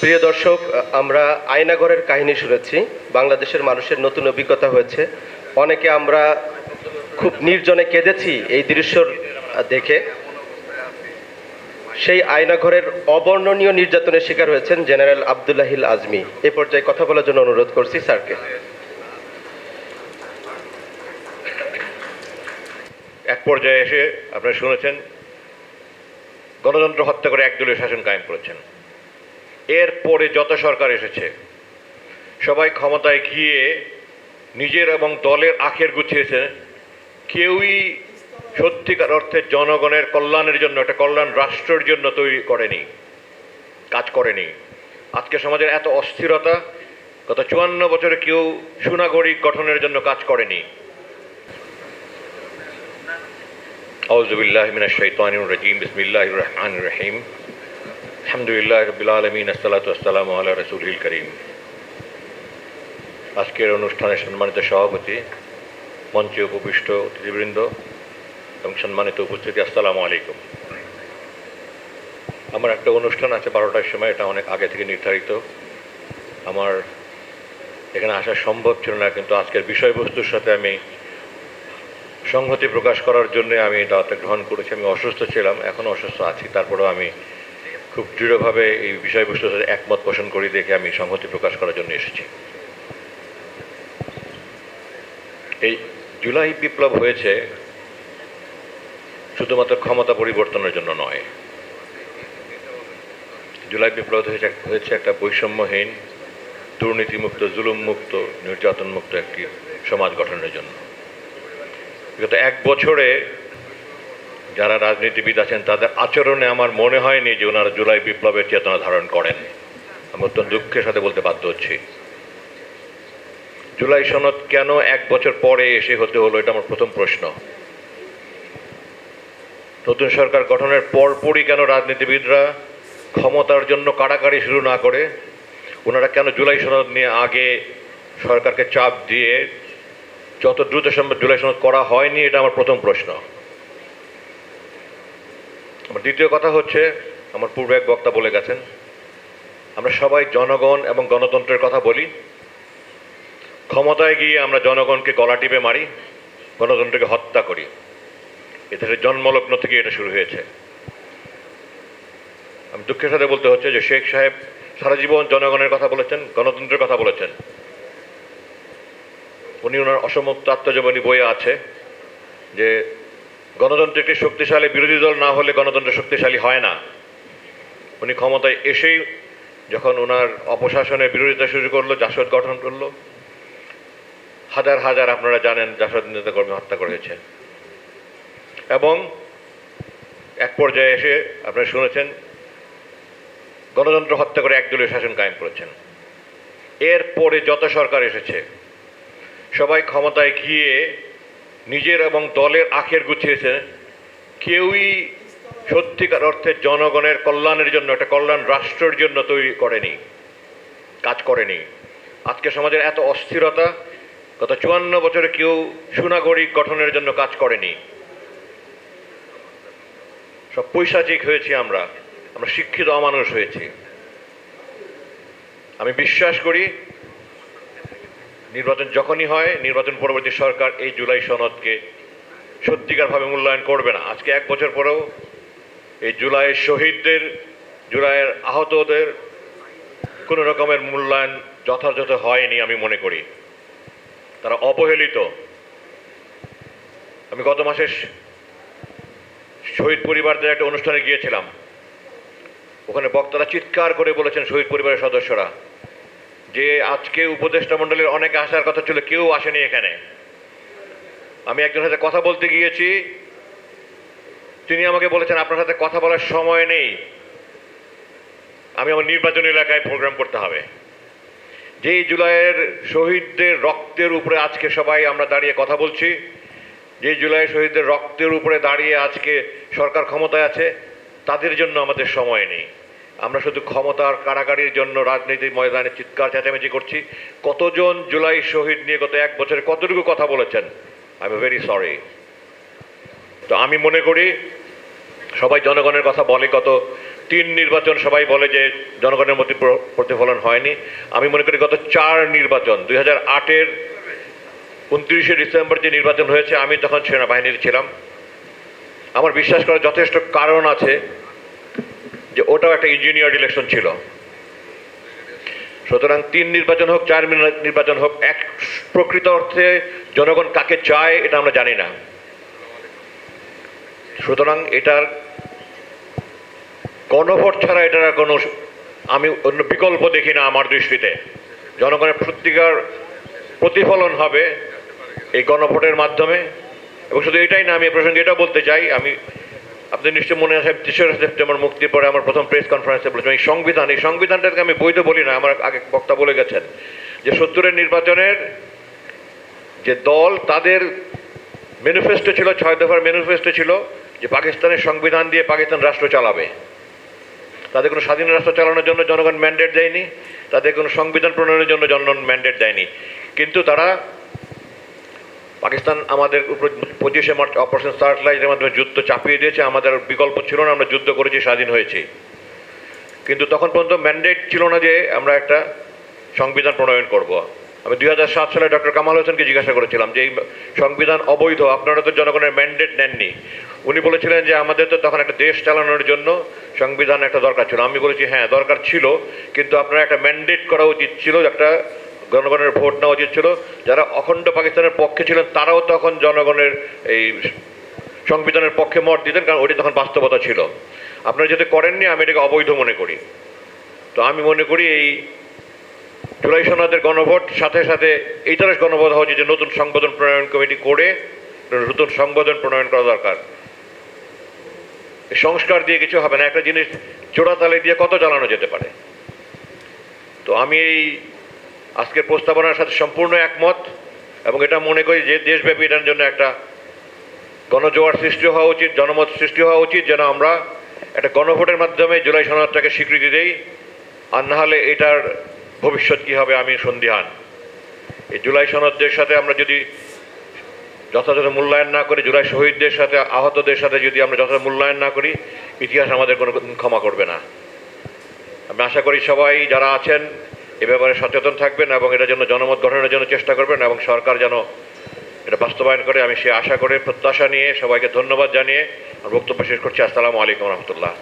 প্রিয় দর্শক, আমরা আয়নাঘরের কাহিনী শুনেছি। বাংলাদেশের মানুষের নতুন অভিজ্ঞতা হয়েছে। অনেকে আমরা খুব নির্জনে কেঁদেছি এই দৃশ্য দেখে। সেই আয়নাঘরের অবর্ণনীয় নির্যাতনের শিকার হয়েছেন জেনারেল আবদুল্লাহিল আজমি। এ পর্যায়ে কথা বলার জন্য অনুরোধ করছি স্যারকে। এক পর্যায়ে এসে আপনারা শুনেছেন গণতন্ত্র হত্যা করে একদলীয় শাসন কায়েম করেছেন। এরপরে যত সরকার এসেছে, সবাই ক্ষমতায় গিয়ে নিজের এবং দলের আখের গুছিয়েছে। কেউই সত্যিকার অর্থে জনগণের কল্যাণের জন্য, একটা কল্যাণ রাষ্ট্রের জন্য তৈরি করেনি, কাজ করেনি। আজকে সমাজের এত অস্থিরতা, গত চুয়ান্ন বছরে কেউ সুনাগরিক গঠনের জন্য কাজ করেনি। আউজবিল্লাহ মিনা শৈতান রাজিম বিসমিল্লাহ রহমান রহিম আলহামদুলিল্লাহ রবিল আলমিন আসসালাতাম আল্লাহ রসুলিল করিম আজকের অনুষ্ঠানে সম্মানিত সভাপতি, মঞ্চে উপবিষ্ট অতিথিবৃন্দ এবং সম্মানিত উপস্থিতি, আসসালামু আলাইকুম। আমার একটা অনুষ্ঠান আছে বারোটার সময়, এটা অনেক আগে থেকে নির্ধারিত। আমার এখানে আসা সম্ভব ছিল না, কিন্তু আজকের বিষয়বস্তুর সাথে আমি সংহতি প্রকাশ করার জন্য আমি দাওয়াতে গ্রহণ করেছি। আমি অসুস্থ ছিলাম এখনও অসুস্থ আছি। তারপরেও আমি খুব দৃঢ়ভাবে এই বিষয়বস্তুর সাথে একমত পোষণ করি, দেখে আমি সংহতি প্রকাশ করার জন্য এসেছি। এই জুলাই বিপ্লব হয়েছে শুধুমাত্র ক্ষমতা পরিবর্তনের জন্য নয়। জুলাই বিপ্লব হয়েছে একটা বৈষম্যহীন, দুর্নীতিমুক্ত জুলুম জুলুমমুক্ত, নির্যাতনমুক্ত একটি সমাজ গঠনের জন্য। বিগত এক বছরে যারা রাজনীতিবিদ আছেন, তাদের আচরণে আমার মনে হয়নি যে ওনারা জুলাই বিপ্লবের চেতনা ধারণ করেন। আমি অত্যন্ত দুঃখের সাথে বলতে বাধ্য হচ্ছি। জুলাই সনদ কেন এক বছর পরে এসে হতে হলো, এটা আমার প্রথম প্রশ্ন। নতুন সরকার গঠনের পরপরই কেন রাজনীতিবিদরা ক্ষমতার জন্য কাড়াকাড়ি শুরু না করে? ওনারা কেন জুলাই সনদ নিয়ে আগে সরকারকে চাপ দিয়ে যত দ্রুত সম্ভব জুলাই সনদ করা হয়নি, এটা আমার প্রথম প্রশ্ন। আমার দ্বিতীয় কথা হচ্ছে, আমার পূর্বে এক বক্তা বলে গেছেন, আমরা সবাই জনগণ এবং গণতন্ত্রের কথা বলি। ক্ষমতায় গিয়ে আমরা জনগণকে গলা টিপে মারি, গণতন্ত্রকে হত্যা করি। এদেশের জন্মলগ্ন থেকে এটা শুরু হয়েছে। আমি দুঃখের সাথে বলতে হচ্ছে যে শেখ সাহেব সারা জীবন জনগণের কথা বলেছেন, গণতন্ত্রের কথা বলেছেন। উনি ওনার অসমুক্ত আত্মজীবনী বইয়ে আছে যে গণতন্ত্র একটি শক্তিশালী বিরোধী দল না হলে গণতন্ত্র শক্তিশালী হয় না। উনি ক্ষমতায় এসেই যখন ওনার অপশাসনের বিরোধিতা শুরু করল, জাসদ গঠন করল, হাজার হাজার আপনারা জানেন জাসদ নেতাকর্মী হত্যা করেছে। এবং এক পর্যায়ে এসে আপনারা শুনেছেন, গণতন্ত্র হত্যা করে একদলীয় শাসন কায়েম করেছেন। এরপরে যত সরকার এসেছে সবাই ক্ষমতায় গিয়ে নিজের এবং দলের আখের গুছিয়েছে। কেউই সত্যিকার অর্থে জনগণের কল্যাণের জন্য, একটা কল্যাণ রাষ্ট্রের জন্য তৈরি করেনি, কাজ করেনি। আজকে সমাজের এত অস্থিরতা, গত চুয়ান্ন বছরে কেউ সুনাগরিক গঠনের জন্য কাজ করেনি। সব পৈশাচিক হয়েছি আমরা আমরা শিক্ষিত অমানুষ হয়েছি। আমি বিশ্বাস করি নির্বাচন যখনই হয়, নির্বাচন পরবর্তী সরকার এই জুলাই সনদকে সত্যিকারভাবে মূল্যায়ন করবে না। আজকে এক বছর পরেও এই জুলাইয়ের শহীদদের, জুলাইয়ের আহতদের কোনো রকমের মূল্যায়ন যথাযথ হয়নি আমি মনে করি। তারা অবহেলিত। আমি গত মাসে শহীদ পরিবারদের একটা অনুষ্ঠানে গিয়েছিলাম। ওখানে বক্তারা চিৎকার করে বলেছেন শহীদ পরিবারের সদস্যরা। যে আজকে উপদেষ্টা মণ্ডলীর অনেকে আসার কথা ছিল, কেউ আসেনি এখানে। আমি একজনের সাথে কথা বলতে গিয়েছি। তিনি আমাকে বলেছেন, আপনার সাথে কথা বলার সময় নেই। আমি আমার নির্বাচনী এলাকায় প্রোগ্রাম করতে হবে। যেই জুলাইয়ের শহীদদের রক্তের উপরে আজকে সবাই আমরা দাঁড়িয়ে কথা বলছি যে জুলাই শহীদদের রক্তের উপরে দাঁড়িয়ে আজকে সরকার ক্ষমতায় আছে, তাদের জন্য আমাদের সময় নেই। আমরা শুধু ক্ষমতার কারাগারির জন্য রাজনীতির ময়দানে চিৎকার চেঁচামেচি করছি। কতজন জুলাই শহীদ নিয়ে গত এক বছরে কতটুকু কথা বলেছেন? আই এম ভেরি সরি তো আমি মনে করি, সবাই জনগণের কথা বলে কত তিন নির্বাচন সবাই বলে যে জনগণের মধ্যে প্রতিফলন হয়নি। আমি মনে করি গত চার নির্বাচন, দুই হাজার আটের উনত্রিশে ডিসেম্বর যে নির্বাচন হয়েছে, আমি তখন সেনাবাহিনীতে ছিলাম। আমার বিশ্বাস করার যথেষ্ট কারণ আছে। যে ওটাও একটা ইঞ্জিনিয়ার ইলেকশন ছিল। সুতরাং তিন নির্বাচন হোক, চার নির্বাচন হোক, এক প্রকৃত অর্থে জনগণ কাকে চায় এটা আমরা জানি না। সুতরাং এটার গণভোট ছাড়া এটার কোনো আমি অন্য বিকল্প দেখি না আমার দৃষ্টিতে। জনগণের সত্যিকার প্রতিফলন হবে এই গণভোটের মাধ্যমে। এবং শুধু এটাই না, আমি প্রসঙ্গে এটাও বলতে চাই, আমি আপনাদের নিশ্চয় মনে আছে তেসরা সেপ্টেম্বর মুক্তির পরে আমার প্রথম প্রেস কনফারেন্সে বলেছিলাম এই সংবিধান, এই সংবিধানটাকে আমি বৈধ বলি না, আমার আগে বক্তা বলে গেছেন, যে সত্তরের নির্বাচনের যে দল, তাদের ম্যানিফেস্টো ছিল, ছয় দফার ম্যানিফেস্টো ছিল, যে পাকিস্তানের সংবিধান দিয়ে পাকিস্তান রাষ্ট্র চালাবে। তাদের কোনো স্বাধীন রাষ্ট্র চালানোর জন্য জনগণ ম্যান্ডেট দেয়নি, তাদের কোনো সংবিধান প্রণয়নের জন্য জনগণ ম্যান্ডেট দেয়নি। কিন্তু তারা পাকিস্তান আমাদের উপর পঁচিশে মার্চ অপারেশন সার্টলাইটের মাধ্যমে যুদ্ধ চাপিয়ে দিয়েছে, আমাদের বিকল্প ছিল না, আমরা যুদ্ধ করেছি, স্বাধীন হয়েছি। কিন্তু তখন পর্যন্ত ম্যান্ডেট ছিল না যে আমরা একটা সংবিধান প্রণয়ন করব। আমি দুই হাজার সাত সালে ডক্টর কামাল হোসেনকে জিজ্ঞাসা করেছিলাম যে এই সংবিধান অবৈধ, আপনারা তো জনগণের ম্যান্ডেট নেননি। উনি বলেছিলেন যে আমাদের তো তখন একটা দেশ চালানোর জন্য সংবিধান একটা দরকার ছিল। আমি বলেছি হ্যাঁ দরকার ছিল, কিন্তু আপনারা একটা ম্যান্ডেট করা উচিত ছিল, একটা জনগণের ভোট নেওয়া উচিত ছিল। যারা অখণ্ড পাকিস্তানের পক্ষে ছিলেন, তারাও তখন জনগণের এই সংবিধানের পক্ষে মত দিতেন, কারণ ওটি তখন বাস্তবতা ছিল। আপনারা যদি করেননি, আমি এটাকে অবৈধ মনে করি। তো আমি মনে করি এই জুলাই সনদের গণভোট, সাথে সাথে এই এইটার গণভোট হওয়া যে নতুন সংবোধন প্রণয়ন কমিটি করে নতুন সংবোধন প্রণয়ন করা দরকার। সংস্কার দিয়ে কিছু হবে না, একটা জিনিস জোড়াতালে দিয়ে কত চালানো যেতে পারে? তো আমি এই আজকের প্রস্তাবনার সাথে সম্পূর্ণ একমত এবং এটা মনে করি যে দেশব্যাপী এটার জন্য একটা গণজোয়ার সৃষ্টি হওয়া উচিত, জনমত সৃষ্টি হওয়া উচিত, যেন আমরা একটা গণভোটের মাধ্যমে জুলাই সনদটাকে স্বীকৃতি দেই। আর না হলে এটার ভবিষ্যৎ কী হবে আমি সন্দিহান। এই জুলাই সনদদের সাথে আমরা যদি যথাযথ মূল্যায়ন না করি, জুলাই শহীদদের সাথে, আহতদের সাথে যদি আমরা যথাযথ মূল্যায়ন না করি, ইতিহাস আমাদের কোনো ক্ষমা করবে না। আমি আশা করি সবাই যারা আছেন এ ব্যাপারে সচেতন থাকবেন এবং এটার জন্য জনমত গঠনের জন্য চেষ্টা করবেন এবং সরকার যেন এটা বাস্তবায়ন করে। আমি সে আশা করে, প্রত্যাশা নিয়ে সবাইকে ধন্যবাদ জানিয়ে বক্তব্য শেষ করছি। আসসালামু আলাইকুম রহমতুল্লাহ।